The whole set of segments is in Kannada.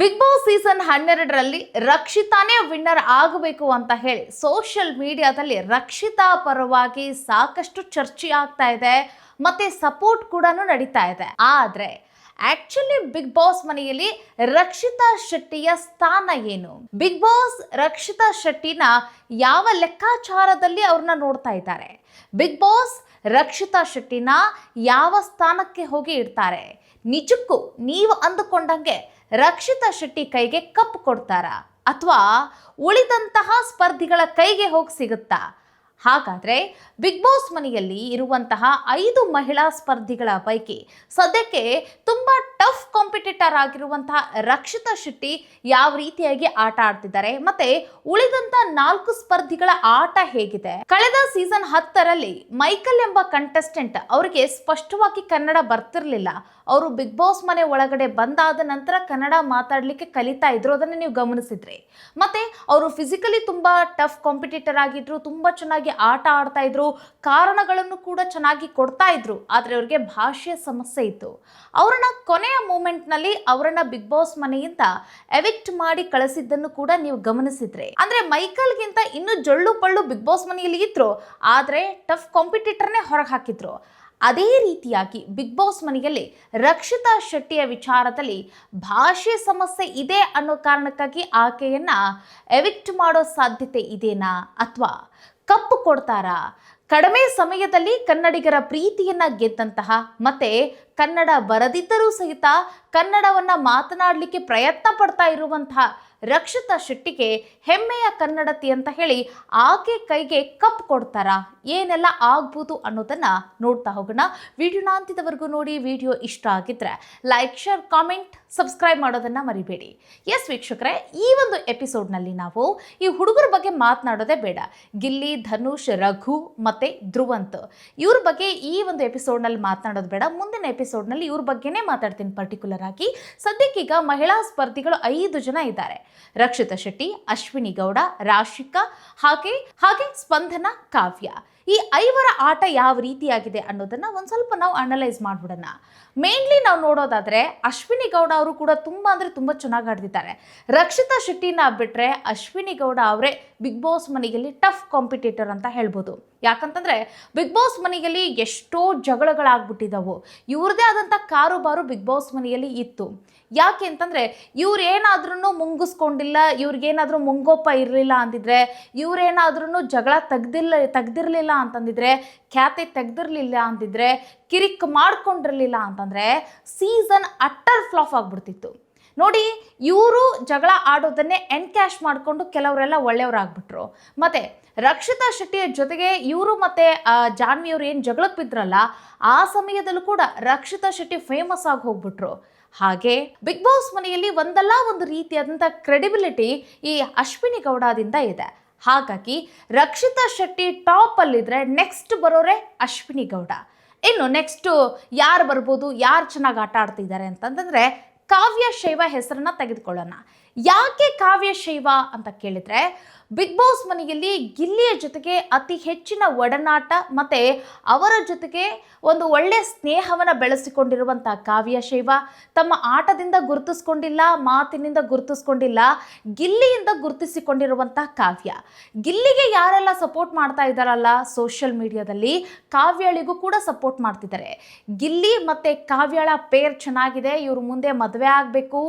ಬಿಗ್ ಬಾಸ್ ಸೀಸನ್ ಹನ್ನೆರಡರಲ್ಲಿ ರಕ್ಷಿತಾನೇ ವಿನ್ನರ್ ಆಗಬೇಕು ಅಂತ ಹೇಳಿ ಸೋಷಿಯಲ್ ಮೀಡಿಯಾದಲ್ಲಿ ರಕ್ಷಿತಾ ಪರವಾಗಿ ಸಾಕಷ್ಟು ಚರ್ಚೆ ಆಗ್ತಾ ಇದೆ, ಮತ್ತೆ ಸಪೋರ್ಟ್ ಕೂಡ ನಡೀತಾ ಇದೆ. ಆದ್ರೆ, ಆಕ್ಚುಲಿ ಬಿಗ್ ಬಾಸ್ ಮನೆಯಲ್ಲಿ ರಕ್ಷಿತಾ ಶೆಟ್ಟಿಯ ಸ್ಥಾನ ಏನು? ಬಿಗ್ ಬಾಸ್ ರಕ್ಷಿತಾ ಶೆಟ್ಟಿನ ಯಾವ ಲೆಕ್ಕಾಚಾರದಲ್ಲಿ ಅವ್ರನ್ನ ನೋಡ್ತಾ ಇದ್ದಾರೆ? ಬಿಗ್ ಬಾಸ್ ರಕ್ಷಿತಾ ಶೆಟ್ಟಿನ ಯಾವ ಸ್ಥಾನಕ್ಕೆ ಹೋಗಿ ಇಡ್ತಾರೆ ನಿಜಕ್ಕೂ ನೀವು ಅಂದುಕೊಂಡಂಗೆ ರಕ್ಷಿತಾ ಶೆಟ್ಟಿ ಕೈಗೆ ಕಪ್ ಕೊಡ್ತಾರಾ? ಅಥವಾ ಉಳಿದಂತಹ ಸ್ಪರ್ಧಿಗಳ ಕೈಗೆ ಹೋಗಿ ಸಿಗುತ್ತಾ? ಹಾಗಾದ್ರೆ ಬಿಗ್ ಬಾಸ್ ಮನೆಯಲ್ಲಿ ಇರುವಂತಹ ಐದು ಮಹಿಳಾ ಸ್ಪರ್ಧಿಗಳ ಪೈಕಿ ಸದ್ಯಕ್ಕೆ ತುಂಬಾ ಟಫ್ ಕಾಂಪಿಟೇಟರ್ ಆಗಿರುವಂತಹ ರಕ್ಷಿತಾ ಶೆಟ್ಟಿ ಯಾವ ರೀತಿಯಾಗಿ ಆಟ ಆಡ್ತಿದ್ದಾರೆ, ಮತ್ತೆ ಉಳಿದಂತ ನಾಲ್ಕು ಸ್ಪರ್ಧಿಗಳ ಆಟ ಹೇಗಿದೆ? ಕಳೆದ ಸೀಸನ್ ಹತ್ತರಲ್ಲಿ ಮೈಕಲ್ ಎಂಬ ಕಂಟೆಸ್ಟೆಂಟ್ ಅವರಿಗೆ ಸ್ಪಷ್ಟವಾಗಿ ಕನ್ನಡ ಬರ್ತಿರ್ಲಿಲ್ಲ. ಅವರು ಬಿಗ್ ಬಾಸ್ ಮನೆ ಒಳಗಡೆ ಬಂದಾದ ನಂತರ ಕನ್ನಡ ಮಾತಾಡಲಿಕ್ಕೆ ಕಲಿತಾ ಇದ್ರು, ಅದನ್ನು ನೀವು ಗಮನಿಸಿದ್ರೆ. ಮತ್ತೆ ಅವರು ಫಿಸಿಕಲಿ ತುಂಬ ಟಫ್ ಕಾಂಪಿಟೇಟರ್ ಆಗಿದ್ರು, ತುಂಬ ಚೆನ್ನಾಗಿ ಆಟ ಆಡ್ತಾ ಇದ್ರು, ಕಾರಣಗಳನ್ನು ಕೂಡ ಚೆನ್ನಾಗಿ ಕೊಡ್ತಾ ಇದ್ರು, ಆದರೆ ಅವ್ರಿಗೆ ಭಾಷೆಯ ಸಮಸ್ಯೆ ಇತ್ತು. ಅವರನ್ನ ಕೊನೆಯ ಮೂಮೆಂಟ್ನಲ್ಲಿ ಅವರನ್ನ ಬಿಗ್ ಬಾಸ್ ಮನೆಯಿಂದ ಎವಿಕ್ಟ್ ಮಾಡಿ ಕಳಿಸಿದ್ದನ್ನು ಕೂಡ ನೀವು ಗಮನಿಸಿದ್ರೆ. ಅಂದ್ರೆ ಮೈಕಲ್ಗಿಂತ ಇನ್ನೂ ಜೊಳ್ಳು ಪಳ್ಳು ಬಿಗ್ ಬಾಸ್ ಮನೆಯಲ್ಲಿ ಇದ್ರು, ಆದ್ರೆ ಟಫ್ ಕಾಂಪಿಟೇಟರ್ನೇ ಹೊರಗೆ ಹಾಕಿದ್ರು. ಅದೇ ರೀತಿಯಾಗಿ ಬಿಗ್ ಬಾಸ್ ಮನೆಯಲ್ಲಿ ರಕ್ಷಿತಾ ಶೆಟ್ಟಿಯ ವಿಚಾರದಲ್ಲಿ ಭಾಷೆ ಸಮಸ್ಯೆ ಇದೆ ಅನ್ನೋ ಕಾರಣಕ್ಕಾಗಿ ಆಕೆಯನ್ನ ಎವಿಕ್ಟ್ ಮಾಡೋ ಸಾಧ್ಯತೆ ಇದೆನಾ ಅಥವಾ ಕಪ್ಪು ಕೊಡ್ತಾರಾ? ಕಡಿಮೆ ಸಮಯದಲ್ಲಿ ಕನ್ನಡಿಗರ ಪ್ರೀತಿಯನ್ನ ಗೆದ್ದಂತಹ ಮತ್ತೆ ಕನ್ನಡ ಬರದಿದ್ದರೂ ಸಹಿತ ಕನ್ನಡವನ್ನ ಮಾತನಾಡಲಿಕ್ಕೆ ಪ್ರಯತ್ನ ಪಡ್ತಾ ಇರುವಂತಹ ರಕ್ಷಿತಾ ಶೆಟ್ಟಿಗೆ ಹೆಮ್ಮೆಯ ಕನ್ನಡತಿ ಅಂತ ಹೇಳಿ ಆಕೆ ಕೈಗೆ ಕಪ್ ಕೊಡ್ತಾರಾ. ಏನೆಲ್ಲ ಆಗ್ಬೋದು ಅನ್ನೋದನ್ನ ನೋಡ್ತಾ ಹೋಗೋಣ. ವಿಡಿಯೋನ ಅಂತಿದವರೆಗೂ ನೋಡಿ, ವಿಡಿಯೋ ಇಷ್ಟ ಆಗಿದ್ರೆ ಲೈಕ್ ಶೇರ್ ಕಾಮೆಂಟ್ ಸಬ್ಸ್ಕ್ರೈಬ್ ಮಾಡೋದನ್ನ ಮರಿಬೇಡಿ. ಎಸ್ ವೀಕ್ಷಕರೇ, ಈ ಒಂದು ಎಪಿಸೋಡ್ನಲ್ಲಿ ನಾವು ಈ ಹುಡುಗರ ಬಗ್ಗೆ ಮಾತನಾಡೋದೇ ಬೇಡ. ಗಿಲ್ಲಿ, ಧನುಷ್, ರಘು ಮತ್ತೆ ಧ್ರುವಂತ್. ಇವ್ರ ಬಗ್ಗೆ ಈ ಒಂದು ಎಪಿಸೋಡ್ನಲ್ಲಿ ಮಾತನಾಡೋದು ಬೇಡ. ಮುಂದಿನ ಎಪಿಸೋಡ್ನಲ್ಲಿ ಇವ್ರ ಬಗ್ಗೆನೇ ಮಾತಾಡ್ತೀನಿ ಪರ್ಟಿಕ್ಯುಲರ್ ಆಗಿ. ಸದ್ಯಕ್ಕೀಗ ಮಹಿಳಾ ಸ್ಪರ್ಧಿಗಳು ಐದು ಜನ ಇದ್ದಾರೆ. ರಕ್ಷಿತಾ ಶೆಟ್ಟಿ, ಅಶ್ವಿನಿ ಗೌಡ, ರಾಶಿಕಾ, ಹಾಗೆ ಹಾಗೆ ಸ್ಪಂದನ, ಕಾವ್ಯ. ಈ ಐವರ ಆಟ ಯಾವ ರೀತಿಯಾಗಿದೆ ಅನ್ನೋದನ್ನ ಒಂದು ಸ್ವಲ್ಪ ನಾವು ಅನಲೈಸ್ ಮಾಡ್ಬಿಡೋಣ. ಮೇನ್ಲಿ ನಾವು ನೋಡೋದಾದ್ರೆ ಅಶ್ವಿನಿ ಗೌಡ ಅವರು ಕೂಡ ತುಂಬ ಅಂದರೆ ತುಂಬ ಚೆನ್ನಾಗಿ ಆಡ್ತಿದ್ದಾರೆ. ರಕ್ಷಿತಾ ಶೆಟ್ಟಿನ ಬಿಟ್ಟರೆ ಅಶ್ವಿನಿ ಗೌಡ ಅವರೇ ಬಿಗ್ ಬಾಸ್ ಮನೆಯಲ್ಲಿ ಟಫ್ ಕಾಂಪಿಟೇಟರ್ ಅಂತ ಹೇಳ್ಬೋದು. ಯಾಕಂತಂದ್ರೆ ಬಿಗ್ ಬಾಸ್ ಮನೆಯಲ್ಲಿ ಎಷ್ಟೋ ಜಗಳಗಳಾಗ್ಬಿಟ್ಟಿದ್ದಾವು ಇವ್ರದೇ ಆದಂಥ ಕಾರುಬಾರು ಬಿಗ್ ಬಾಸ್ ಮನೆಯಲ್ಲಿ ಇತ್ತು. ಯಾಕೆ ಅಂತಂದ್ರೆ ಇವ್ರು ಏನಾದ್ರೂ ಮುಂಗಿಸ್ಕೊಂಡಿಲ್ಲ, ಇವ್ರಿಗೇನಾದ್ರೂ ಮುಂಗೋಪ ಇರಲಿಲ್ಲ ಅಂದಿದ್ರೆ ಇವ್ರೇನಾದ್ರೂ ಜಗಳ ತೆಗ್ದಿಲ್ಲ ತೆಗ್ದಿರಲಿಲ್ಲ ಅಂತಂದಿದ್ರೆ, ಖ್ಯಾತೆ ತೆಗ್ದಿರಲಿಲ್ಲ ಅಂದಿದ್ರೆ, ಕಿರಿಕ್ ಮಾಡ್ಕೊಂಡಿರಲಿಲ್ಲ ಅಂತಂದ್ರೆ ಸೀಸನ್ ಅಟ್ಟರ್ ಫ್ಲಾಫ್ ಆಗ್ಬಿಡ್ತಿತ್ತು. ನೋಡಿ, ಇವರು ಜಗಳ ಆಡೋದನ್ನೇ ಎನ್ಕ್ಯಾಶ್ ಮಾಡಿಕೊಂಡು ಕೆಲವರೆಲ್ಲ ಒಳ್ಳೆಯವರಾಗ್ಬಿಟ್ರು. ಮತ್ತೆ ರಕ್ಷಿತಾ ಶೆಟ್ಟಿಯ ಜೊತೆಗೆ ಇವರು ಮತ್ತೆ ಜಾನ್ವಿಯವರು ಜಾನ್ವಿ ಏನು ಜಗಳಕ್ಕೆ ಬಿದ್ರಲ್ಲ, ಆ ಸಮಯದಲ್ಲೂ ಕೂಡ ರಕ್ಷಿತಾ ಶೆಟ್ಟಿ ಫೇಮಸ್ ಆಗಿ ಹೋಗ್ಬಿಟ್ರು. ಹಾಗೆ ಬಿಗ್ ಬಾಸ್ ಮನೆಯಲ್ಲಿ ಒಂದಲ್ಲ ಒಂದು ರೀತಿಯಾದಂಥ ಕ್ರೆಡಿಬಿಲಿಟಿ ಈ ಅಶ್ವಿನಿ ಗೌಡದಿಂದ ಇದೆ. ಹಾಗಾಗಿ ರಕ್ಷಿತಾ ಶೆಟ್ಟಿ ಟಾಪ್ ಅಲ್ಲಿದ್ರೆ ನೆಕ್ಸ್ಟ್ ಬರೋರೆ ಅಶ್ವಿನಿ ಗೌಡ. ಇನ್ನು ನೆಕ್ಸ್ಟು ಯಾರು ಬರ್ಬೋದು, ಯಾರು ಚೆನ್ನಾಗಿ ಆಟ ಆಡ್ತಿದ್ದಾರೆ ಅಂತಂದ್ರೆ ಕಾವ್ಯ ಶೈವ ಹೆಸರನ್ನ ತೆಗೆದುಕೊಳ್ಳೋಣ. ಯಾಕೆ ಕಾವ್ಯ ಶೈವ ಅಂತ ಕೇಳಿದ್ರೆ ಬಿಗ್ ಬಾಸ್ ಮನೆಯಲ್ಲಿ ಗಿಲ್ಲಿಯ ಜೊತೆಗೆ ಅತಿ ಹೆಚ್ಚಿನ ಒಡನಾಟ ಮತ್ತೆ ಅವರ ಜೊತೆಗೆ ಒಂದು ಒಳ್ಳೆಯ ಸ್ನೇಹವನ್ನು ಬೆಳೆಸಿಕೊಂಡಿರುವಂಥ ಕಾವ್ಯ ಶೈವ. ತಮ್ಮ ಆಟದಿಂದ ಗುರುತಿಸ್ಕೊಂಡಿಲ್ಲ, ಮಾತಿನಿಂದ ಗುರುತಿಸ್ಕೊಂಡಿಲ್ಲ, ಗಿಲ್ಲಿಯಿಂದ ಗುರುತಿಸಿಕೊಂಡಿರುವಂಥ ಕಾವ್ಯ. ಗಿಲ್ಲಿಗೆ ಯಾರೆಲ್ಲ ಸಪೋರ್ಟ್ ಮಾಡ್ತಾ ಇದ್ದಾರಲ್ಲ ಸೋಷಿಯಲ್ ಮೀಡಿಯಾದಲ್ಲಿ ಕಾವ್ಯಳಿಗೂ ಕೂಡ ಸಪೋರ್ಟ್ ಮಾಡ್ತಿದ್ದಾರೆ. ಗಿಲ್ಲಿ ಮತ್ತೆ ಕಾವ್ಯಳ ಪೇರ್ ಚೆನ್ನಾಗಿದೆ, ಇವರು ಮುಂದೆ ಮದುವೆ ಆಗಬೇಕು.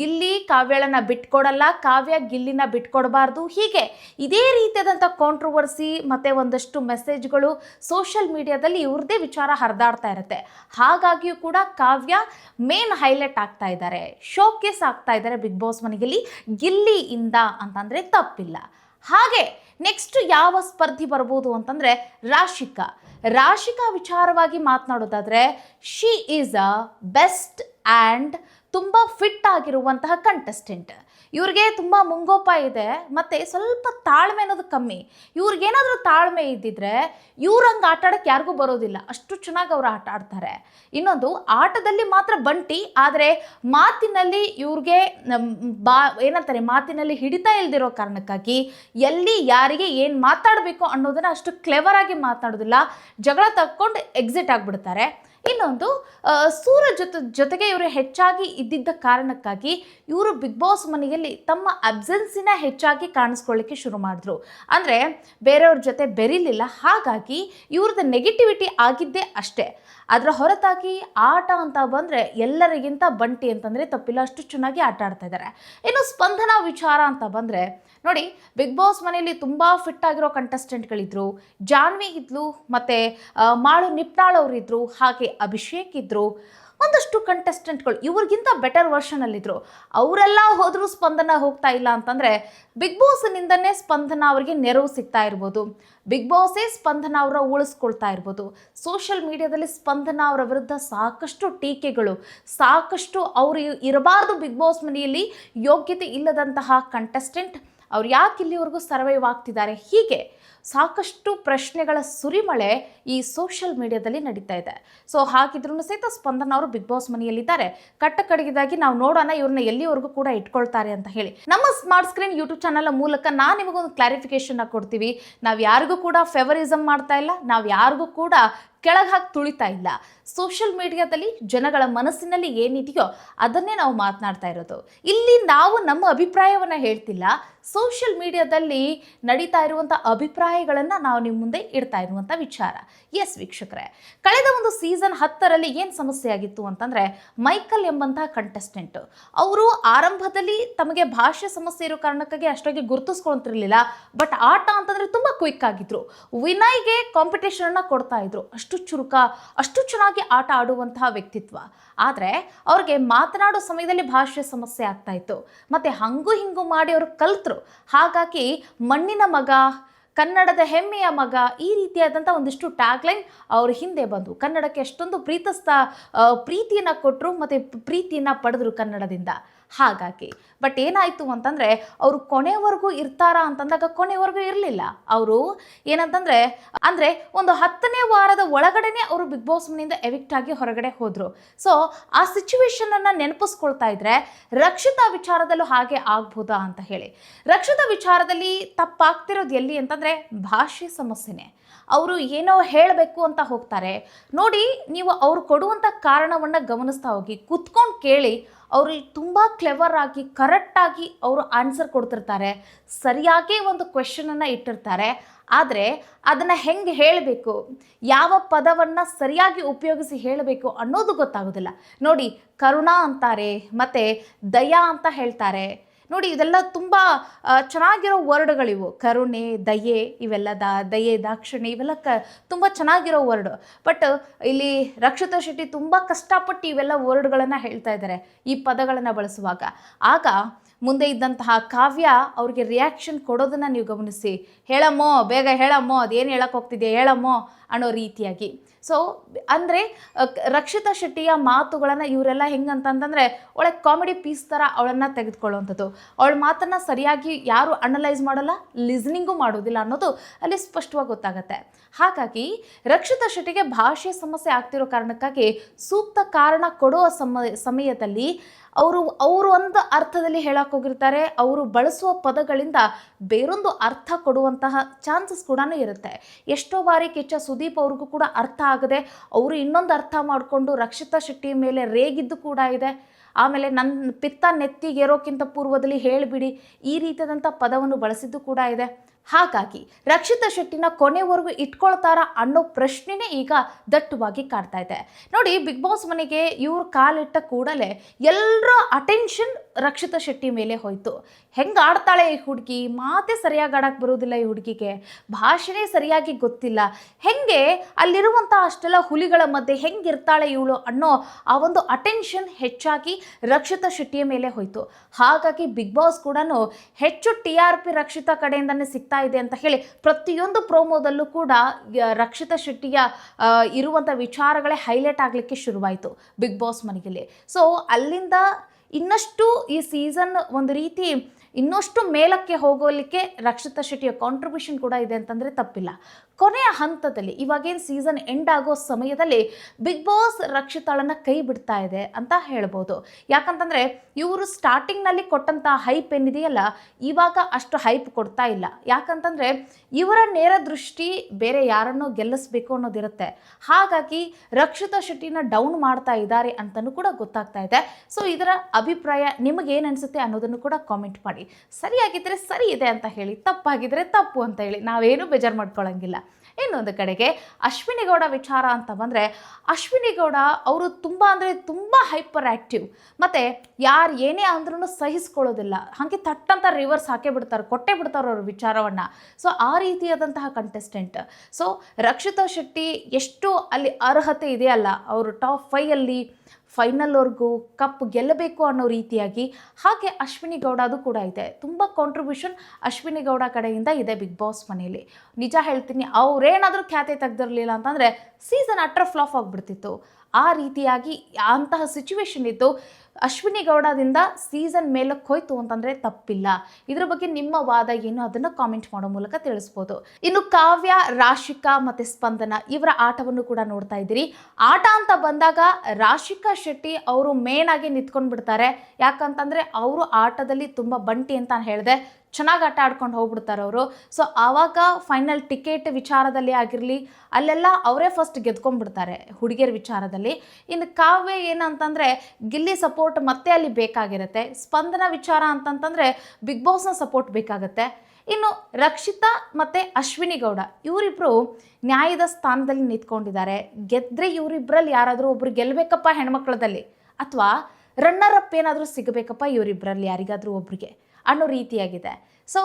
ಗಿಲ್ಲಿ ಕಾವ್ಯಳನ್ನ ಬಿಟ್ಕೊಡಲ್ಲ, ಕಾವ್ಯ ಗಿಲ್ಲಿನ ಬಿಟ್ಕೊಡಬಾರ್ದು. ಹೀಗೆ ಇದೇ ರೀತಿಯಾದಂಥ ಕಾಂಟ್ರವರ್ಸಿ ಮತ್ತು ಒಂದಷ್ಟು ಮೆಸೇಜ್ಗಳು ಸೋಷಿಯಲ್ ಮೀಡಿಯಾದಲ್ಲಿ ಇವ್ರದ್ದೇ ವಿಚಾರ ಹರಿದಾಡ್ತಾ ಇರುತ್ತೆ. ಹಾಗಾಗಿಯೂ ಕೂಡ ಕಾವ್ಯ ಮೇನ್ ಹೈಲೈಟ್ ಆಗ್ತಾ ಇದ್ದಾರೆ. ಶೋಕೇಸ್ ಆಗ್ತಾ ಇದ್ದಾರೆ ಬಿಗ್ ಬಾಸ್ ಮನೆಯಲ್ಲಿ. ಗಿಲ್ಲಿಯಿಂದ ಅಂತಂದರೆ ತಪ್ಪಿಲ್ಲ. ಹಾಗೆ ನೆಕ್ಸ್ಟ್ ಯಾವ ಸ್ಪರ್ಧಿ ಬರ್ಬೋದು ಅಂತಂದರೆ ರಾಶಿಕಾ. ರಾಶಿಕಾ ವಿಚಾರವಾಗಿ ಮಾತನಾಡೋದಾದರೆ she is a best and ತುಂಬ ಫಿಟ್ ಆಗಿರುವಂತಹ ಕಂಟೆಸ್ಟೆಂಟ್ ಇವ್ರಿಗೆ ತುಂಬ ಮುಂಗೋಪ ಇದೆ, ಮತ್ತು ಸ್ವಲ್ಪ ತಾಳ್ಮೆ ಅನ್ನೋದು ಕಮ್ಮಿ. ಇವ್ರಿಗೇನಾದರೂ ತಾಳ್ಮೆ ಇದ್ದಿದ್ರೆ ಇವ್ರಂಗೆ ಆಟ ಆಡೋಕ್ಕೆ ಯಾರಿಗೂ ಬರೋದಿಲ್ಲ. ಅಷ್ಟು ಚೆನ್ನಾಗಿ ಅವ್ರು ಆಟ ಆಡ್ತಾರೆ. ಇನ್ನೊಂದು, ಆಟದಲ್ಲಿ ಮಾತ್ರ ಬಂಟಿ, ಆದರೆ ಮಾತಿನಲ್ಲಿ ಇವ್ರಿಗೆ ಬಾ, ಏನಂತಾರೆ, ಮಾತಿನಲ್ಲಿ ಹಿಡಿತಾ ಇಲ್ದಿರೋ ಕಾರಣಕ್ಕಾಗಿ ಎಲ್ಲಿ ಯಾರಿಗೆ ಏನು ಮಾತಾಡಬೇಕು ಅನ್ನೋದನ್ನು ಅಷ್ಟು ಕ್ಲೆವರಾಗಿ ಮಾತಾಡೋದಿಲ್ಲ. ಜಗಳ ತಕ್ಕೊಂಡು ಎಕ್ಸಿಟ್ ಆಗಿಬಿಡ್ತಾರೆ. ಇನ್ನೊಂದು ಸೂರಜ್ ಜೊತೆ, ಜೊತೆಗೆ ಇವರು ಹೆಚ್ಚಾಗಿ ಇದ್ದಿದ್ದ ಕಾರಣಕ್ಕಾಗಿ ಇವರು ಬಿಗ್ ಬಾಸ್ ಮನೆಯಲ್ಲಿ ತಮ್ಮ ಅಬ್ಸೆನ್ಸಿನ ಹೆಚ್ಚಾಗಿ ಕಾಣಿಸ್ಕೊಳ್ಳಿಕ್ಕೆ ಶುರು ಮಾಡಿದ್ರು. ಅಂದರೆ ಬೇರೆಯವ್ರ ಜೊತೆ ಬೆರಿಲಿಲ್ಲ. ಹಾಗಾಗಿ ಇವ್ರದ್ದು ನೆಗೆಟಿವಿಟಿ ಆಗಿದ್ದೇ ಅಷ್ಟೇ. ಅದರ ಹೊರತಾಗಿ ಆಟ ಅಂತ ಬಂದರೆ ಎಲ್ಲರಿಗಿಂತ ಬಂಟಿ ಅಂತಂದರೆ ತಪ್ಪಿಲ್ಲ, ಅಷ್ಟು ಚೆನ್ನಾಗಿ ಆಟ ಆಡ್ತಾ ಇದ್ದಾರೆ ಇನ್ನು ಸ್ಪಂದನ ವಿಚಾರ ಅಂತ ಬಂದರೆ, ನೋಡಿ ಬಿಗ್ ಬಾಸ್ ಮನೆಯಲ್ಲಿ ತುಂಬ ಫಿಟ್ ಆಗಿರೋ ಕಂಟೆಸ್ಟೆಂಟ್ಗಳಿದ್ರು ಜಾನ್ವಿ ಇದ್ಲು, ಮತ್ತು ಮಾಳು ನಿಪ್ನಾಳ್ ಅವರಿದ್ರು, ಹಾಗೆ ಅಭಿಷೇಕ್ ಇದ್ರು. ಒಂದಷ್ಟು ಕಂಟೆಸ್ಟೆಂಟ್ಗಳು ಇವ್ರಿಗಿಂತ ಬೆಟರ್ ವರ್ಷನಲ್ಲಿದ್ದರು ಅವರೆಲ್ಲ ಹೋದರೂ ಸ್ಪಂದನ ಹೋಗ್ತಾ ಇಲ್ಲ ಅಂತಂದರೆ ಬಿಗ್ ಬಾಸ್ನಿಂದನೇ ಸ್ಪಂದನ ಅವರಿಗೆ ನೆರವು ಸಿಗ್ತಾ ಇರ್ಬೋದು. ಬಿಗ್ ಬಾಸೇ ಸ್ಪಂದನ ಅವರ ಉಳಿಸ್ಕೊಳ್ತಾ ಇರ್ಬೋದು. ಸೋಷಿಯಲ್ ಮೀಡಿಯಾದಲ್ಲಿ ಸ್ಪಂದನ ಅವರ ವಿರುದ್ಧ ಸಾಕಷ್ಟು ಟೀಕೆಗಳು, ಸಾಕಷ್ಟು ಅವರು ಇರಬಾರ್ದು ಬಿಗ್ ಬಾಸ್ ಮನೆಯಲ್ಲಿ ಯೋಗ್ಯತೆ ಇಲ್ಲದಂತಹ ಕಂಟೆಸ್ಟೆಂಟ್ ಅವ್ರು ಯಾಕೆ ಇಲ್ಲಿವರೆಗೂ ಸರ್ವೈವ್ ಆಗ್ತಿದ್ದಾರೆ? ಹೀಗೆ ಸಾಕಷ್ಟು ಪ್ರಶ್ನೆಗಳ ಸುರಿಮಳೆ ಈ ಸೋಷಿಯಲ್ ಮೀಡಿಯಾದಲ್ಲಿ ನಡೀತಾ ಇದೆ. ಸೊ ಹಾಗಿದ್ರೂ ಸಹಿತ ಸ್ಪಂದನ ಅವರು ಬಿಗ್ ಬಾಸ್ ಮನೆಯಲ್ಲಿದ್ದಾರೆ. ಕಟ್ಟ ಕಡೆಗಿದಾಗಿ ನಾವು ನೋಡೋಣ ಇವ್ರನ್ನ ಎಲ್ಲಿವರೆಗೂ ಕೂಡ ಇಟ್ಕೊಳ್ತಾರೆ ಅಂತ ಹೇಳಿ. ನಮ್ಮ ಸ್ಮಾರ್ಟ್ ಸ್ಕ್ರೀನ್ ಯೂಟ್ಯೂಬ್ ಚಾನಲ್ ಮೂಲಕ ನಾನು ನಿಮಗೊಂದು ಕ್ಲಾರಿಫಿಕೇಶನ್ ಕೊಡ್ತೀವಿ. ನಾವು ಯಾರಿಗೂ ಕೂಡ ಫೆವರಿಸಮ್ ಮಾಡ್ತಾ ಇಲ್ಲ. ನಾವು ಯಾರಿಗೂ ಕೂಡ ಕೆಳಗೆ ಹಾಕಿ ತುಳಿತಾ ಇಲ್ಲ. ಸೋಷಿಯಲ್ ಮೀಡಿಯಾದಲ್ಲಿ ಜನಗಳ ಮನಸ್ಸಿನಲ್ಲಿ ಏನಿದೆಯೋ ಅದನ್ನೇ ನಾವು ಮಾತನಾಡ್ತಾ ಇರೋದು. ಇಲ್ಲಿ ನಾವು ನಮ್ಮ ಅಭಿಪ್ರಾಯವನ್ನು ಹೇಳ್ತಿಲ್ಲ. ಸೋಷಿಯಲ್ ಮೀಡಿಯಾದಲ್ಲಿ ನಡೀತಾ ಇರುವಂಥ ಅಭಿಪ್ರಾಯಗಳನ್ನು ನಾವು ನಿಮ್ಮ ಮುಂದೆ ಇಡ್ತಾ ಇರುವಂಥ ವಿಚಾರ. ಎಸ್ ವೀಕ್ಷಕರೇ. ಕಳೆದ ಒಂದು ಸೀಸನ್ ಹತ್ತರಲ್ಲಿ ಏನು ಸಮಸ್ಯೆ ಆಗಿತ್ತು ಅಂತಂದರೆ ಮೈಕಲ್ ಎಂಬಂತಹ ಕಂಟೆಸ್ಟೆಂಟ್ ಅವರು ಆರಂಭದಲ್ಲಿ ತಮಗೆ ಭಾಷೆ ಸಮಸ್ಯೆ ಇರೋ ಕಾರಣಕ್ಕಾಗಿ ಅಷ್ಟಾಗಿ ಗುರುತಿಸ್ಕೊಳ್ತಿರ್ಲಿಲ್ಲ ಬಟ್ ಆಟ ಅಂತಂದರೆ ತುಂಬ ಕ್ವಿಕ್ ಆಗಿದ್ರು. ವಿನಯ್ಗೆ ಕಾಂಪಿಟೇಷನನ್ನು ಕೊಡ್ತಾ ಇದ್ರು. ಅಷ್ಟು ಚುರುಕ, ಅಷ್ಟು ಚೆನ್ನಾಗಿ ಆಟ ಆಡುವಂತಹ ವ್ಯಕ್ತಿತ್ವ. ಆದರೆ ಅವ್ರಿಗೆ ಮಾತನಾಡೋ ಸಮಯದಲ್ಲಿ ಭಾಷೆ ಸಮಸ್ಯೆ ಆಗ್ತಾ ಇತ್ತು. ಮತ್ತು ಹಂಗು ಹಿಂಗು ಮಾಡಿ ಅವರು ಕಲ್ತರು. ಹಾಗಾಗಿ ಮಣ್ಣಿನ ಮಗ, ಕನ್ನಡದ ಹೆಮ್ಮೆಯ ಮಗ, ಈ ರೀತಿಯಾದಂಥ ಒಂದಿಷ್ಟು ಟ್ಯಾಗ್ಲೈನ್ ಅವ್ರ ಹಿಂದೆ ಬಂದು, ಕನ್ನಡಕ್ಕೆ ಅಷ್ಟೊಂದು ಪ್ರೀತಿಸ್ತಾ ಪ್ರೀತಿಯನ್ನು ಕೊಟ್ಟರು ಮತ್ತು ಪ್ರೀತಿಯನ್ನು ಪಡೆದ್ರು ಕನ್ನಡದಿಂದ. ಹಾಗಾಗಿ. ಬಟ್ ಏನಾಯಿತು ಅಂತಂದರೆ, ಅವರು ಕೊನೆವರೆಗೂ ಇರ್ತಾರಾ ಅಂತಂದಾಗ ಕೊನೆವರೆಗೂ ಇರಲಿಲ್ಲ. ಅವರು ಏನಂತಂದರೆ, ಅಂದರೆ ಒಂದು ಹತ್ತನೇ ವಾರದ ಒಳಗಡೆನೆ ಅವರು ಬಿಗ್ ಬಾಸ್ ಮನೆಯಿಂದ ಎವಿಕ್ಟ್ ಆಗಿ ಹೊರಗಡೆ ಹೋದರು. ಸೊ ಆ ಸಿಚುವೇಶನನ್ನು ನೆನಪಿಸ್ಕೊಳ್ತಾ ಇದ್ರೆ, ರಕ್ಷಿತಾ ವಿಚಾರದಲ್ಲೂ ಹಾಗೆ ಆಗ್ಬೋದಾ ಅಂತ ಹೇಳಿ. ರಕ್ಷಿತಾ ವಿಚಾರದಲ್ಲಿ ತಪ್ಪಾಗ್ತಿರೋದು ಎಲ್ಲಿ ಅಂತಂದರೆ, ಭಾಷೆ ಸಮಸ್ಯೆನೇ. ಅವರು ಏನೋ ಹೇಳಬೇಕು ಅಂತ ಹೋಗ್ತಾರೆ. ನೋಡಿ, ನೀವು ಅವ್ರು ಕೊಡುವಂಥ ಕಾರಣವನ್ನು ಗಮನಿಸ್ತಾ ಹೋಗಿ, ಕುತ್ಕೊಂಡು ಕೇಳಿ ಅವರು ತುಂಬ ಕ್ಲೆವರ್ ಆಗಿ ಕರೆಕ್ಟಾಗಿ ಅವರು ಆನ್ಸರ್ ಕೊಡ್ತಿರ್ತಾರೆ. ಸರಿಯಾಗಿ ಒಂದು ಕ್ವೆಶನನ್ನು ಇಟ್ಟಿರ್ತಾರೆ. ಆದರೆ ಅದನ್ನು ಹೆಂಗೆ ಹೇಳಬೇಕು? ಯಾವ ಪದವನ್ನು ಸರಿಯಾಗಿ ಉಪಯೋಗಿಸಿ ಹೇಳಬೇಕು ಅನ್ನೋದು ಗೊತ್ತಾಗೋದಿಲ್ಲ. ನೋಡಿ, ಕರುಣಾ ಅಂತಾರೆ, ಮತ್ತು ದಯಾ ಅಂತ ಹೇಳ್ತಾರೆ. ನೋಡಿ, ಇದೆಲ್ಲ ತುಂಬ ಚೆನ್ನಾಗಿರೋ ವರ್ಡ್ಗಳಿವು. ಕರುಣೆ, ದಯೆ, ಇವೆಲ್ಲ ದಾ, ದಯೆ, ದಾಕ್ಷಿಣ್ಯ, ಇವೆಲ್ಲ ಕ, ತುಂಬ ಚೆನ್ನಾಗಿರೋ ವರ್ಡ್. ಬಟ್, ಇಲ್ಲಿ ರಕ್ಷಿತಾ ಶೆಟ್ಟಿ ತುಂಬ ಕಷ್ಟಪಟ್ಟು ಇವೆಲ್ಲ ವರ್ಡ್ಗಳನ್ನು ಹೇಳ್ತಾ ಇದ್ದಾರೆ ಈ ಪದಗಳನ್ನು ಬಳಸುವಾಗ. ಆಗ ಮುಂದೆ ಇದ್ದಂತಹ ಕಾವ್ಯ ಅವ್ರಿಗೆ ರಿಯಾಕ್ಷನ್ ಕೊಡೋದನ್ನು ನೀವು ಗಮನಿಸಿ. ಹೇಳಮ್ಮೋ, ಬೇಗ ಹೇಳಮ್ಮೋ, ಅದೇನು ಹೇಳಕ್ಕೆ ಹೋಗ್ತಿದ್ಯಾ, ಹೇಳಮ್ಮೋ ಅನ್ನೋ ರೀತಿಯಾಗಿ. ಸೊ ಅಂದರೆ ರಕ್ಷಿತಾ ಶೆಟ್ಟಿಯ ಮಾತುಗಳನ್ನು ಇವರೆಲ್ಲ ಹೆಂಗಂತಂದರೆ ಒಳ್ಳೆ ಕಾಮಿಡಿ ಪೀಸ್ ಥರ ಅವಳನ್ನು ತೆಗೆದುಕೊಳ್ಳುವಂಥದ್ದು. ಅವಳ ಮಾತನ್ನು ಸರಿಯಾಗಿ ಯಾರು ಅನಲೈಸ್ ಮಾಡಲ್ಲ ಲಿಸ್ನಿಂಗು ಮಾಡೋದಿಲ್ಲ ಅನ್ನೋದು ಅಲ್ಲಿ ಸ್ಪಷ್ಟವಾಗಿ ಗೊತ್ತಾಗುತ್ತೆ. ಹಾಗಾಗಿ, ರಕ್ಷಿತಾ ಶೆಟ್ಟಿಗೆ ಭಾಷೆ ಸಮಸ್ಯೆ ಆಗ್ತಿರೋ ಕಾರಣಕ್ಕಾಗಿ ಸೂಕ್ತ ಕಾರಣ ಕೊಡುವ ಸಮ, ಸಮಯದಲ್ಲಿ ಅವರು ಅವರು ಒಂದು ಅರ್ಥದಲ್ಲಿ ಹೇಳಕ್ಕೆ ಹೋಗಿರ್ತಾರೆ, ಅವರು ಬಳಸುವ ಪದಗಳಿಂದ ಬೇರೊಂದು ಅರ್ಥ ಕೊಡುವಂತಹ ಚಾನ್ಸಸ್ ಕೂಡ ಇರುತ್ತೆ. ಎಷ್ಟೋ ಬಾರಿ ಕೆಚ್ಚ ಸುದೀಪ್ ಅವ್ರಿಗೂ ಕೂಡ ಅರ್ಥ ಆಗದೆ ಅವರು ಇನ್ನೊಂದು ಅರ್ಥ ಮಾಡಿಕೊಂಡು ರಕ್ಷಿತಾ ಶೆಟ್ಟಿ ಮೇಲೆ ರೇಗಿದ್ದು ಕೂಡ ಇದೆ. ಆಮೇಲೆ ನನ್ನ ಪಿತ್ತ ನೆತ್ತಿಗೇರೋಕ್ಕಿಂತ ಪೂರ್ವದಲ್ಲಿ ಹೇಳಿಬಿಡಿ, ಈ ರೀತಿಯಾದಂಥ ಪದವನ್ನು ಬಳಸಿದ್ದು ಕೂಡ ಇದೆ. ಹಾಗಾಗಿ ರಕ್ಷಿತಾ ಶೆಟ್ಟಿನ ಕೊನೆವರೆಗೂ ಇಟ್ಕೊಳ್ತಾರ ಅನ್ನೋ ಪ್ರಶ್ನೆನೇ ಈಗ ದಟ್ಟವಾಗಿ ಕಾಡ್ತಾ ಇದೆ. ನೋಡಿ, ಬಿಗ್ ಬಾಸ್ ಮನೆಗೆ ಇವ್ರು ಕಾಲಿಟ್ಟ ಕೂಡಲೇ ಎಲ್ಲರ ಅಟೆನ್ಷನ್ ರಕ್ಷಿತಾ ಶೆಟ್ಟಿ ಮೇಲೆ ಹೋಯಿತು. ಹೆಂಗೆ ಆಡ್ತಾಳೆ ಈ ಹುಡುಗಿ? ಮಾತೇ ಸರಿಯಾಗಿ ಆಡಕ್ಕೆ ಬರೋದಿಲ್ಲ ಈ ಹುಡುಗಿಗೆ. ಭಾಷೆನೇ ಸರಿಯಾಗಿ ಗೊತ್ತಿಲ್ಲ. ಹೆಂಗೆ ಅಲ್ಲಿರುವಂಥ ಅಷ್ಟೆಲ್ಲ ಹುಲಿಗಳ ಮಧ್ಯೆ ಹೆಂಗಿರ್ತಾಳೆ ಇವಳು ಅನ್ನೋ ಆ ಒಂದು ಅಟೆನ್ಷನ್ ಹೆಚ್ಚಾಗಿ ರಕ್ಷಿತ ಶೆಟ್ಟಿಯ ಮೇಲೆ ಹೋಯಿತು. ಹಾಗಾಗಿ ಬಿಗ್ ಬಾಸ್ ಕೂಡ ಹೆಚ್ಚು ಟಿ ಆರ್ ಪಿ ರಕ್ಷಿತ ಕಡೆಯಿಂದನೇ ಸಿಗ್ತಾ ಇದೆ ಅಂತ ಹೇಳಿ ಪ್ರತಿಯೊಂದು ಪ್ರೋಮೋದಲ್ಲೂ ಕೂಡ ರಕ್ಷಿತ ಶೆಟ್ಟಿಯ ಇರುವಂಥ ವಿಚಾರಗಳೇ ಹೈಲೈಟ್ ಆಗಲಿಕ್ಕೆ ಶುರುವಾಯಿತು ಬಿಗ್ ಬಾಸ್ ಮನೆಯಲ್ಲಿ. ಸೊ ಅಲ್ಲಿಂದ ಇನ್ನಷ್ಟು ಈ ಸೀಸನ್ ಒಂದು ರೀತಿ ಇನ್ನಷ್ಟು ಮೇಲಕ್ಕೆ ಹೋಗೋಲಿಕ್ಕೆ ರಕ್ಷಿತಾ ಶೆಟ್ಟಿಯ ಕಾಂಟ್ರಿಬ್ಯೂಷನ್ ಕೂಡ ಇದೆ ಅಂತಂದರೆ ತಪ್ಪಿಲ್ಲ. ಕೊನೆಯ ಹಂತದಲ್ಲಿ, ಇವಾಗೇನು ಸೀಸನ್ ಎಂಡ್ ಆಗೋ ಸಮಯದಲ್ಲಿ ಬಿಗ್ ಬಾಸ್ ರಕ್ಷಿತಾಳನ್ನ ಕೈ ಬಿಡ್ತಾ ಇದೆ ಅಂತ ಹೇಳ್ಬೋದು. ಯಾಕಂತಂದ್ರೆ, ಇವರು ಸ್ಟಾರ್ಟಿಂಗ್ನಲ್ಲಿ ಕೊಟ್ಟಂತ ಹೈಪ್ ಏನಿದೆಯಲ್ಲ, ಇವಾಗ ಅಷ್ಟು ಹೈಪ್ ಕೊಡ್ತಾ ಇಲ್ಲ. ಯಾಕಂತಂದ್ರೆ, ಇವರ ನೇರ ದೃಷ್ಟಿ ಬೇರೆ ಯಾರನ್ನೋ ಗೆಲ್ಲಿಸ್ಬೇಕು ಅನ್ನೋದಿರುತ್ತೆ. ಹಾಗಾಗಿ ರಕ್ಷಿತಾ ಶೆಟ್ಟಿನ ಡೌನ್ ಮಾಡ್ತಾ ಇದ್ದಾರೆ ಅಂತಲೂ ಕೂಡ ಗೊತ್ತಾಗ್ತಾ ಇದೆ. ಸೊ ಇದರ ಅಭಿಪ್ರಾಯ ನಿಮಗೇನು ಅನಿಸುತ್ತೆ ಅನ್ನೋದನ್ನು ಕೂಡ ಕಾಮೆಂಟ್ ಮಾಡಿ. ಸರಿಯಾಗಿದ್ದರೆ ಸರಿ ಇದೆ ಅಂತ ಹೇಳಿ ತಪ್ಪಾಗಿದ್ದರೆ ತಪ್ಪು ಅಂತ ಹೇಳಿ, ನಾವೇನು ಬೇಜಾರು ಮಾಡ್ಕೊಳ್ಳೋಂಗಿಲ್ಲ ಇನ್ನೊಂದು ಕಡೆಗೆ ಅಶ್ವಿನಿ ಗೌಡ ವಿಚಾರ ಅಂತ ಬಂದರೆ ಅಶ್ವಿನಿ ಗೌಡ ಅವರು ತುಂಬ ಅಂದರೆ ತುಂಬ ಹೈಪರ್ ಆ್ಯಕ್ಟಿವ್ ಮತ್ತು ಯಾರು ಏನೇ ಅಂದ್ರೂ ಸಹಿಸ್ಕೊಳ್ಳೋದಿಲ್ಲ. ಹಾಗೆ ತಟ್ಟಂತ ರಿವರ್ಸ್ ಹಾಕೇ ಬಿಡ್ತಾರೆ, ಕೊಟ್ಟೆ ಬಿಡ್ತಾರೆ ಅವ್ರ ವಿಚಾರವನ್ನು. ಸೊ ಆ ರೀತಿಯಾದಂತಹ ಕಂಟೆಸ್ಟೆಂಟ್ ಸೊ ರಕ್ಷಿತಾ ಶೆಟ್ಟಿ ಎಷ್ಟು ಅಲ್ಲಿ ಅರ್ಹತೆ ಇದೆಯಲ್ಲ, ಅವರು ಟಾಪ್ ಫೈಯಲ್ಲಿ ಫೈನಲ್ವರೆಗೂ ಕಪ್ ಗೆಲ್ಲಬೇಕು ಅನ್ನೋ ರೀತಿಯಾಗಿ ಹಾಗೆ ಅಶ್ವಿನಿ ಗೌಡ ಅದು ಕೂಡ ಇದೆ. ತುಂಬ ಕಾಂಟ್ರಿಬ್ಯೂಷನ್ ಅಶ್ವಿನಿ ಗೌಡ ಕಡೆಯಿಂದ ಇದೆ ಬಿಗ್ ಬಾಸ್ ಮನೆಯಲ್ಲಿ. ನಿಜ ಹೇಳ್ತೀನಿ, ಅವ್ರೇನಾದರೂ ಖ್ಯಾತೆ ತೆಗ್ದಿರಲಿಲ್ಲ ಅಂತಂದರೆ ಸೀಸನ್ ಅಟ್ರ ಫ್ಲಾಫ್ ಆಗಿಬಿಡ್ತಿತ್ತು. ಆ ರೀತಿಯಾಗಿ ಅಂತಹ ಸಿಚುವೇಶನ್ ಇದ್ದು ಅಶ್ವಿನಿ ಗೌಡದಿಂದ ಸೀಸನ್ ಮೇಲಕ್ಕೆ ಹೋಯ್ತು ಅಂತಂದರೆ ತಪ್ಪಿಲ್ಲ. ಇದ್ರ ಬಗ್ಗೆ ನಿಮ್ಮ ವಾದ ಏನು? ಅದನ್ನು ಕಾಮೆಂಟ್ ಮಾಡೋ ಮೂಲಕ ತಿಳಿಸ್ಬೋದು. ಇನ್ನು ಕಾವ್ಯ, ರಾಶಿಕಾ ಮತ್ತು ಸ್ಪಂದನ ಇವರ ಆಟವನ್ನು ಕೂಡ ನೋಡ್ತಾ ಇದ್ದೀರಿ. ಆಟ ಅಂತ ಬಂದಾಗ ರಾಶಿಕಾ ಶೆಟ್ಟಿ ಅವರು ಮೇನ್ ಆಗಿ ನಿಂತ್ಕೊಂಡು ಬಿಡ್ತಾರೆ ಯಾಕಂತಂದರೆ ಅವರು ಆಟದಲ್ಲಿ ತುಂಬ ಬಂಟಿ ಅಂತ ನಾನು ಹೇಳಿದೆ. ಚೆನ್ನಾಗಿ ಆಟ ಆಡ್ಕೊಂಡು ಹೋಗ್ಬಿಡ್ತಾರೆ ಅವರು. ಸೊ ಆವಾಗ ಫೈನಲ್ ಟಿಕೆಟ್ ವಿಚಾರದಲ್ಲಿ ಆಗಿರಲಿ, ಅಲ್ಲೆಲ್ಲ ಅವರೇ ಫಸ್ಟ್ ಗೆದ್ಕೊಂಡ್ಬಿಡ್ತಾರೆ ಹುಡುಗಿಯರ ವಿಚಾರದಲ್ಲಿ. ಇನ್ನು ಕಾವ್ಯ ಏನಂತಂದರೆ, ಗಿಲ್ಲಿ ಸಪೋರ್ಟ್ ಮತ್ತೆ ಅಲ್ಲಿ ಬೇಕಾಗಿರುತ್ತೆ. ಸ್ಪಂದನ ವಿಚಾರ ಅಂತಂತಂದರೆ ಬಿಗ್ ಬಾಸ್ನ ಸಪೋರ್ಟ್ ಬೇಕಾಗುತ್ತೆ. ಇನ್ನು ರಕ್ಷಿತಾ ಮತ್ತು ಅಶ್ವಿನಿ ಗೌಡ ಇವರಿಬ್ಬರು ನ್ಯಾಯದ ಸ್ಥಾನದಲ್ಲಿ ನಿಂತ್ಕೊಂಡಿದ್ದಾರೆ. ಗೆದ್ದರೆ ಇವರಿಬ್ಬರಲ್ಲಿ ಯಾರಾದರೂ ಒಬ್ರು ಗೆಲ್ಲಬೇಕಪ್ಪ ಹೆಣ್ಮಕ್ಳದಲ್ಲಿ, ಅಥವಾ ರನ್ನರ್ ಅಪ್ ಏನಾದರೂ ಸಿಗಬೇಕಪ್ಪ ಇವರಿಬ್ಬರಲ್ಲಿ ಯಾರಿಗಾದರೂ ಒಬ್ರಿಗೆ. ಅನ್ನೋ ರೀತಿಯಾಗಿದೆ. ಸೊ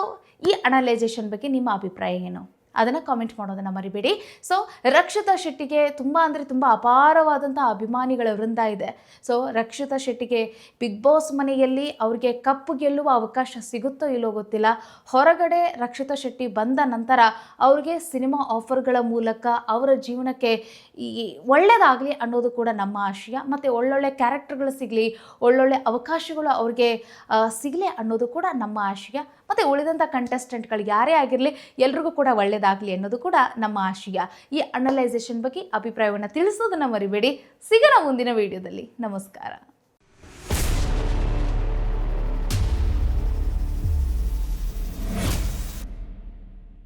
ಈ ಅನಲೈಸೇಷನ್ ಬಗ್ಗೆ ನಿಮ್ಮ ಅಭಿಪ್ರಾಯ ಏನು? ಅದನ್ನು ಕಾಮೆಂಟ್ ಮಾಡೋದನ್ನು ಮರಿಬೇಡಿ. ಸೊ ರಕ್ಷಿತಾ ಶೆಟ್ಟಿಗೆ ತುಂಬ ಅಂದರೆ ತುಂಬ ಅಪಾರವಾದಂಥ ಅಭಿಮಾನಿಗಳ ವೃಂದ ಇದೆ. ಸೊ ರಕ್ಷಿತಾ ಶೆಟ್ಟಿಗೆ ಬಿಗ್ ಬಾಸ್ ಮನೆಯಲ್ಲಿ ಅವ್ರಿಗೆ ಕಪ್ಪು ಗೆಲ್ಲುವ ಅವಕಾಶ ಸಿಗುತ್ತೋ ಇಲ್ಲೋ ಗೊತ್ತಿಲ್ಲ. ಹೊರಗಡೆ ರಕ್ಷಿತಾ ಶೆಟ್ಟಿ ಬಂದ ನಂತರ ಅವ್ರಿಗೆ ಸಿನಿಮಾ ಆಫರ್ಗಳ ಮೂಲಕ ಅವರ ಜೀವನಕ್ಕೆ ಈ ಒಳ್ಳೆಯದಾಗಲಿ ಅನ್ನೋದು ಕೂಡ ನಮ್ಮ ಆಶಯ. ಮತ್ತು ಒಳ್ಳೊಳ್ಳೆ ಕ್ಯಾರೆಕ್ಟರ್ಗಳು ಸಿಗಲಿ, ಒಳ್ಳೊಳ್ಳೆ ಅವಕಾಶಗಳು ಅವ್ರಿಗೆ ಸಿಗಲಿ ಅನ್ನೋದು ಕೂಡ ನಮ್ಮ ಆಶಯ. ಮತ್ತು ಉಳಿದಂಥ ಕಂಟೆಸ್ಟೆಂಟ್ಗಳು ಯಾರೇ ಆಗಿರಲಿ, ಎಲ್ರಿಗೂ ಕೂಡ ಒಳ್ಳೆಯದಾಗಲಿ ಅನ್ನೋದು ಕೂಡ ನಮ್ಮ ಆಶಯ. ಈ ಅನಲೈಸೇಷನ್ ಬಗ್ಗೆ ಅಭಿಪ್ರಾಯವನ್ನು ತಿಳಿಸೋದನ್ನು ಮರಿಬೇಡಿ. ಸಿಗೋಣ ಮುಂದಿನ ವಿಡಿಯೋದಲ್ಲಿ ನಮಸ್ಕಾರ.